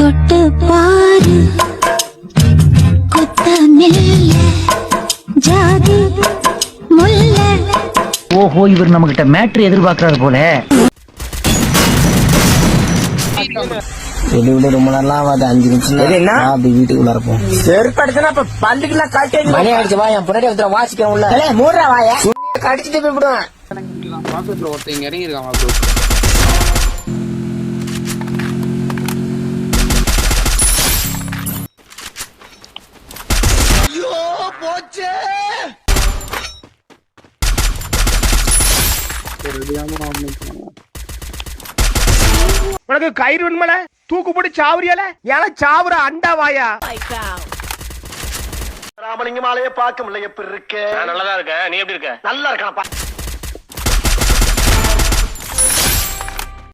தொட்டு பாரு. குத்த நெல்ல ஜாதி முல்ல. ஓஹோ இவர் நம்ம கிட்ட மேட்ரு எதிர்பார்க்கறாரு போல. வெளிய விட ரொம்ப நல்லா ஆகாது. அஞ்சு நிமிஷம் என்ன? அப்படி வீட்டுக்குள்ள இருப்போம். செருப்படுத்தினா அப்ப பல்லுக்குலாம் கட்டி மணி வா என் பின்னாடி ஒருத்தர வாசிக்கிறேன் உள்ள மூடுறா வாய. கடிச்சிட்டு போய் விடுவேன். மாசத்துல ஒருத்தன் உனக்கு கயிறு வேணுமல? தூக்கு போட்டு சாவுறியல? ஏல சாவுற அண்டா வாயா? ராமலிங்கம் ஆலைய பார்க்க முடியல. எப்படி இருக்கு? நான் நல்லா தான் இருக்கேன். நீ எப்படி இருக்க? நல்லா இருக்கானப்பா.